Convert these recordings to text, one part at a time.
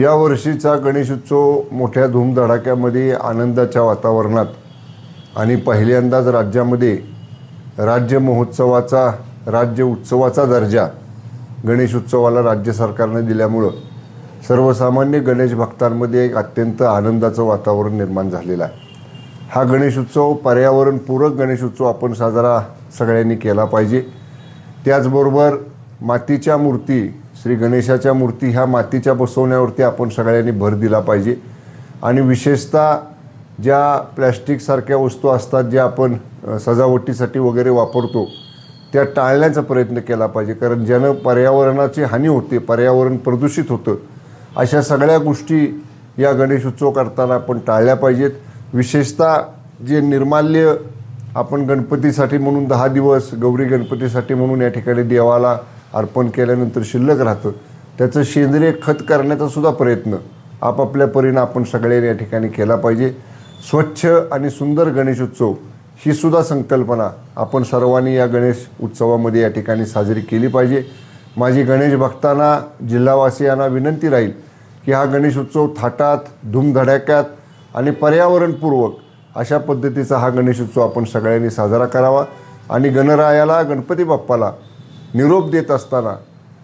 या वर्षीचा गणेशोत्सव मोठ्या धूमधडाक्यामध्ये आनंदाच्या वातावरणात आणि पहिल्यांदाच राज्यामध्ये राज्य महोत्सवाचा राज्य उत्सवाचा दर्जा गणेश उत्सवाला राज्य सरकारने दिल्यामुळं सर्वसामान्य गणेश भक्तांमध्ये एक अत्यंत आनंदाचं वातावरण निर्माण झालेलं आहे. हा गणेश उत्सव पर्यावरणपूरक गणेश उत्सव आपण साजरा सगळ्यांनी केला पाहिजे. त्याचबरोबर मातीच्या मूर्ती श्री गणेशाच्या मूर्ती ह्या मातीच्या बसवण्यावरती आपण सगळ्यांनी भर दिला पाहिजे. आणि विशेषतः ज्या प्लॅस्टिकसारख्या वस्तू असतात ज्या आपण सजावटीसाठी वगैरे वापरतो त्या टाळण्याचा प्रयत्न केला पाहिजे. कारण ज्यानं पर्यावरणाची हानी होते पर्यावरण प्रदूषित होतं अशा सगळ्या गोष्टी या गणेश उत्सव करताना आपण टाळल्या पाहिजेत. विशेषतः जे निर्माल्य आपण गणपतीसाठी म्हणून दहा दिवस गौरी गणपतीसाठी म्हणून या ठिकाणी देवाला अर्पण केल्यानंतर शिल्लक राहतं. त्याचं सेंद्रिय खत करण्याचा सुद्धा प्रयत्न आपापल्या परीनं आपण सगळ्यांनी या ठिकाणी केला पाहिजे. स्वच्छ आणि सुंदर गणेशोत्सव ही सुद्धा संकल्पना आपण सर्वांनी या गणेश उत्सवामध्ये या ठिकाणी साजरी केली पाहिजे. माझी गणेश भक्तांना जिल्हावासियांना विनंती राहील की हा गणेश उत्सव थाटात धूमधडाक्यात आणि पर्यावरणपूर्वक अशा पद्धतीचा हा गणेश उत्सव आपण सगळ्यांनी साजरा करावा. आणि गणरायाला गणपती बाप्पाला निरोप देत असताना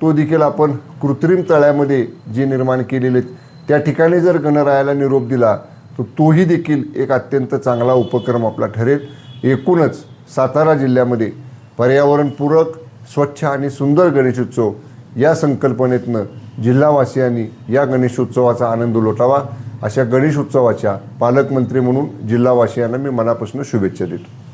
तो देखील आपण कृत्रिम तळ्यामध्ये जे निर्माण केलेले त्या ठिकाणी जर गणरायाला निरोप दिला तर तोही देखील एक अत्यंत चांगला उपक्रम आपला ठरेल. एकूणच सातारा जिल्ह्यामध्ये पर्यावरणपूरक स्वच्छ आणि सुंदर गणेशोत्सव या संकल्पनेतनं जिल्हावासियांनी या गणेशोत्सवाचा आनंद लुटावा. अशा गणेशोत्सवाच्या पालकमंत्री म्हणून जिल्हावासियांना मी मनापासून शुभेच्छा देतो.